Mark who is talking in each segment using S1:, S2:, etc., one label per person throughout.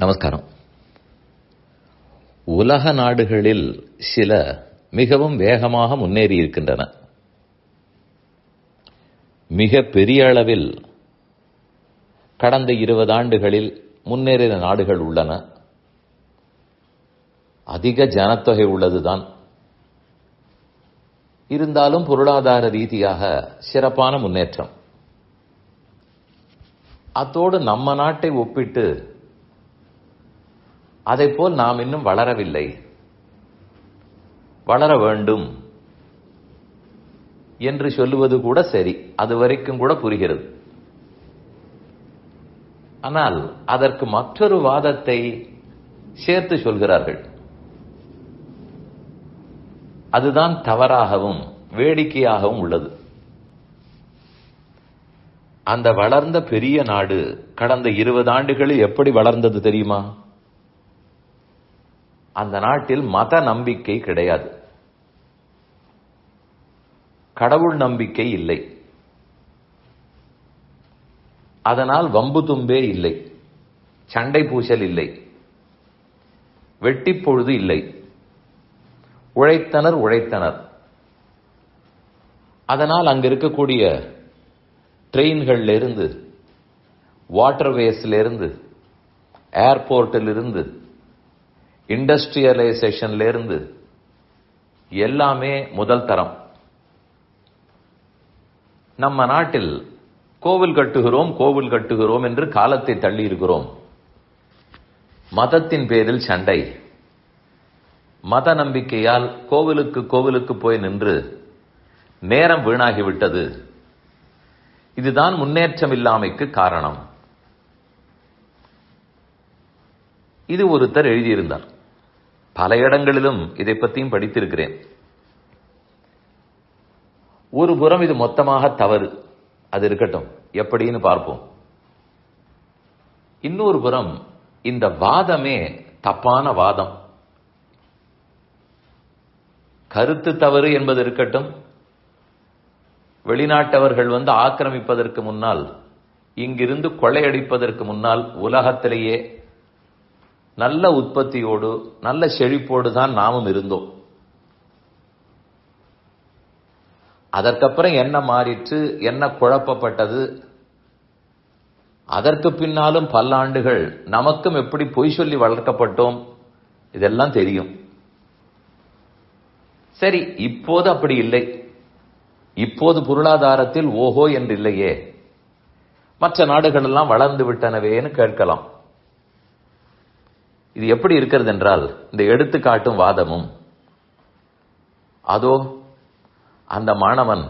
S1: நமஸ்காரம். உலக நாடுகளில் சில மிகவும் வேகமாக முன்னேறி இருக்கின்றன. மிக பெரிய அளவில் கடந்த இருபது ஆண்டுகளில் முன்னேறின நாடுகள் உள்ளன. அதிக ஜனத்தொகை உள்ளதுதான். இருந்தாலும் பொருளாதார ரீதியாக சிறப்பான முன்னேற்றம். அத்தோடு நம்ம நாட்டை ஒப்பிட்டு போல் நாம் இன்னும் வளரவில்லை. வளர வேண்டும் என்று சொல்லுவது கூட சரி. அது வரைக்கும் கூட புரிகிறது. ஆனால் அதற்கு மற்றொரு வாதத்தை சேர்த்து சொல்கிறார்கள். அதுதான் தவறாகவும் வேடிக்கையாகவும் உள்ளது. அந்த வளர்ந்த பெரிய நாடு கடந்த இருபது ஆண்டுகளில் எப்படி வளர்ந்தது தெரியுமா? அந்த நாட்டில் மத நம்பிக்கை கிடையாது. கடவுள் நம்பிக்கை இல்லை. அதனால் வம்பு தும்பே இல்லை. சண்டை பூசல் இல்லை. வெட்டி பொழுது இல்லை. உழைத்தனர் உழைத்தனர். அதனால் அங்க இருக்கக்கூடிய ட்ரெயின்கள்ல இருந்து வாட்டர்வேஸ்ல இருந்து ஏர்போர்ட்டில் இருந்து இண்டஸ்ட்ரியலைசேஷன்லேருந்து எல்லாமே முதல் தரம். நம்ம நாட்டில் கோவில் கட்டுகிறோம் கோவில் கட்டுகிறோம் என்று காலத்தை தள்ளி இருக்கிறோம். மதத்தின் பேரில் சண்டை. மத நம்பிக்கையால் கோவிலுக்கு கோவிலுக்கு போய் நின்று நேரம் வீணாகிவிட்டது. இதுதான் முன்னேற்றம் இல்லாமைக்கு காரணம். இது ஒருத்தர் எழுதியிருந்தார். பல இடங்களிலும் இதை பற்றியும் படித்திருக்கிறேன். ஒரு புறம் இது மொத்தமாக தவறு. அது இருக்கட்டும். எப்படின்னு பார்ப்போம். இன்னொரு புறம் இந்த வாதமே தப்பான வாதம். கருத்து தவறு என்பது இருக்கட்டும். வெளிநாட்டவர்கள் வந்து ஆக்கிரமிப்பதற்கு முன்னால் இங்கிருந்து கொள்ளையடிப்பதற்கு முன்னால் உலகத்திலேயே நல்ல உற்பத்தியோடு நல்ல செழிப்போடு தான் நாமும் இருந்தோம். அதற்கப்புறம் என்ன மாறிற்று என்ன குழப்பப்பட்டது? அதற்கு பின்னாலும் பல்லாண்டுகள் நமக்கும் எப்படி பொய் சொல்லி வளர்க்கப்பட்டோம்? இதெல்லாம் தெரியும். சரி இப்போது அப்படி இல்லை. இப்போது பொருளாதாரத்தில் ஓஹோ என்று இல்லையே. மற்ற நாடுகள் எல்லாம் வளர்ந்து விட்டனவேன்னு கேட்கலாம். இது எப்படி இருக்கிறது என்றால் இந்த எடுத்துக்காட்டும் வாதமும். அதோ அந்த மாணவன்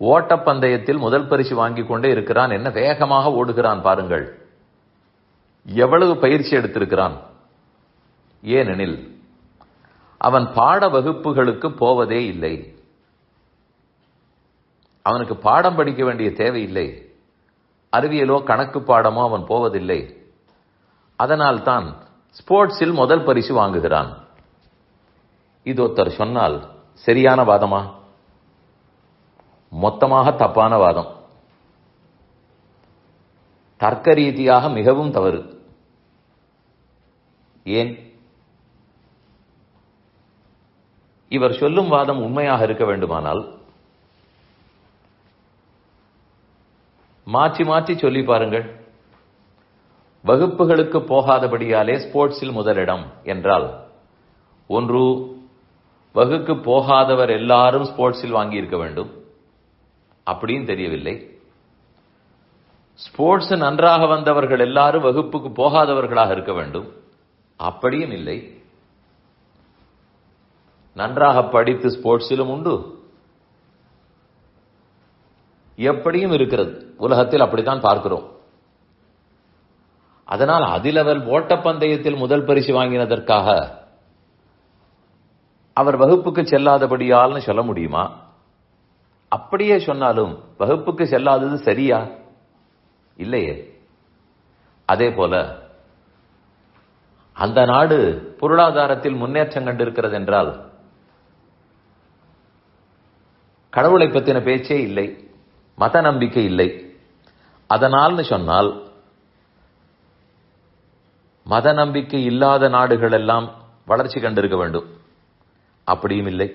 S1: ஓட்டப்பந்தயத்தில் முதல் பரிசு வாங்கி கொண்டே இருக்கிறான். என்ன வேகமாக ஓடுகிறான் பாருங்கள். எவ்வளவு பயிற்சி எடுத்திருக்கிறான். ஏனெனில் அவன் பாட வகுப்புகளுக்கு போவதே இல்லை. அவனுக்கு பாடம் படிக்க வேண்டிய தேவையில்லை. அறிவியலோ கணக்கு பாடமோ அவன் போவதில்லை. அதனால் தான் ஸ்போர்ட்ஸில் முதல் பரிசு வாங்குகிறான். இது ஒருத்தர் சொன்னால் சரியான வாதமா? மொத்தமாக தப்பான வாதம். தர்க்க ரீதியாக மிகவும் தவறு. ஏன்? இவர் சொல்லும் வாதம் உண்மையாக இருக்க வேண்டுமானால் மாற்றி மாற்றி சொல்லி பாருங்கள். வகுப்புகளுக்கு போகாதபடியாலே ஸ்போர்ட்ஸில் முதலிடம் என்றால் ஒன்று வகுக்கு போகாதவர் எல்லாரும் ஸ்போர்ட்ஸில் வாங்கி இருக்க வேண்டும். அப்படியும் தெரியவில்லை. ஸ்போர்ட்ஸ் நன்றாக வந்தவர்கள் எல்லாரும் வகுப்புக்கு போகாதவர்களாக இருக்க வேண்டும். அப்படியும் இல்லை. நன்றாக படித்து ஸ்போர்ட்ஸிலும் உண்டு. எப்படியும் இருக்கிறது. உலகத்தில் அப்படித்தான் பார்க்கிறோம். அதனால் அதிலவர் ஓட்டப்பந்தயத்தில் முதல் பரிசு வாங்கினதற்காக அவர் வகுப்புக்கு செல்லாதபடியால்னு சொல்ல முடியுமா? அப்படியே சொன்னாலும் வகுப்புக்கு செல்லாதது சரியா? இல்லையே. அதே போல அந்த நாடு பொருளாதாரத்தில் முன்னேற்றம் கண்டிருக்கிறது என்றால் கடவுளை பற்றின பேச்சே இல்லை மத நம்பிக்கை இல்லை. அதனால்னு சொன்னால் மத நம்பிக்கை இல்லாத நாடுகள் எல்லாம் வளர்ச்சி கண்டிருக்க வேண்டும். அப்படியும் இல்லை.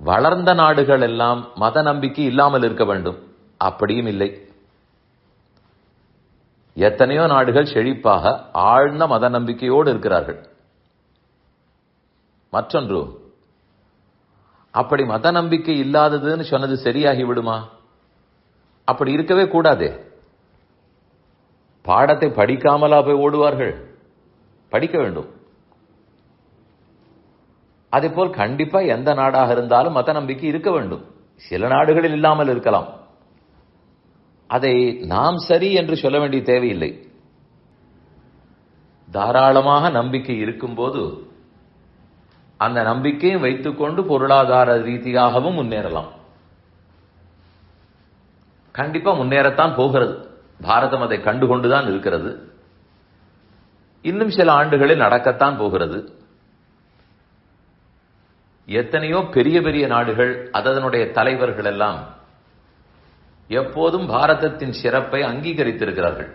S1: வளர்ந்த நாடுகள் எல்லாம் மத நம்பிக்கை இல்லாமல் இருக்க வேண்டும். அப்படியும் இல்லை. எத்தனையோ நாடுகள் செழிப்பாக ஆழ்ந்த மத நம்பிக்கையோடு இருக்கிறார்கள். மற்றொன்று அப்படி மத நம்பிக்கை இல்லாததுன்னு சொன்னது சரியாகி விடுமா? அப்படி இருக்கவே கூடாதே. பாடத்தை படிக்காமலா போய் ஓடுவார்கள்? படிக்க வேண்டும். அதே போல் கண்டிப்பா எந்த நாடாக இருந்தாலும் மத நம்பிக்கை இருக்க வேண்டும். சில நாடுகளில் இல்லாமல் இருக்கலாம். அதை நாம் சரி என்று சொல்ல வேண்டிய தேவையில்லை. தாராளமாக நம்பிக்கை இருக்கும்போது அந்த நம்பிக்கையை வைத்துக்கொண்டு பொருளாதார ரீதியாகவும் முன்னேறலாம். கண்டிப்பா முன்னேறத்தான் போகிறது. பாரதம் அதை கண்டுகொண்டுதான் இருக்கிறது. இன்னும் சில ஆண்டுகளில் நடக்கத்தான் போகிறது. எத்தனையோ பெரிய பெரிய நாடுகள் அதனுடைய தலைவர்கள் எல்லாம் எப்போதும் பாரதத்தின் சிறப்பை அங்கீகரித்திருக்கிறார்கள்.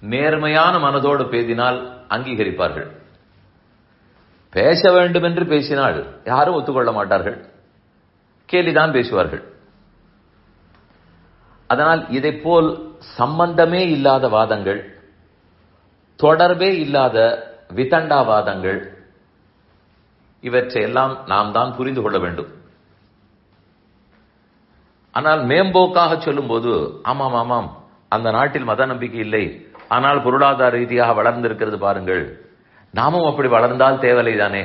S1: நேர்மையான மனதோடு பேசினால் அங்கீகரிப்பார்கள். பேச வேண்டும் என்று பேசினால் யாரும் ஒத்துக்கொள்ள மாட்டார்கள். கேலிதான் பேசுவார்கள். அதனால் இதை போல் சம்பந்தமே இல்லாத வாதங்கள் தொடர்பே இல்லாத விதண்டாவாதங்கள் இவற்றையெல்லாம் நாம் தான் புரிந்து கொள்ள வேண்டும். ஆனால் மேம்போக்காக சொல்லும்போது ஆமாம் ஆமாம் அந்த நாட்டில் மத நம்பிக்கை இல்லை ஆனால் பொருளாதார ரீதியாக வளர்ந்திருக்கிறது பாருங்கள். நாமும் அப்படி வளர்ந்தால் தேவலை தானே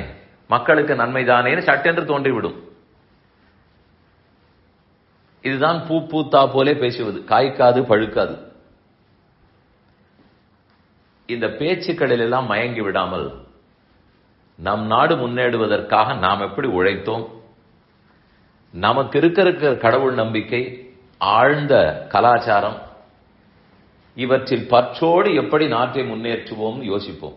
S1: மக்களுக்கு நன்மை தானேன்னு சட்டென்று தோன்றிவிடும். இதுதான் பூ பூத்தா போலே பேசுவது. காய்க்காது பழுக்காது. இந்த பேச்சுக்களில் எல்லாம் மயங்கி விடாமல் நம் நாடு முன்னேடுவதற்காக நாம் எப்படி உழைத்தோம்? நமக்கு இருக்க இருக்கிற கடவுள் நம்பிக்கை ஆழ்ந்த கலாச்சாரம் இவற்றில் பற்றோடு எப்படி நாட்டை முன்னேற்றுவோம் யோசிப்போம்.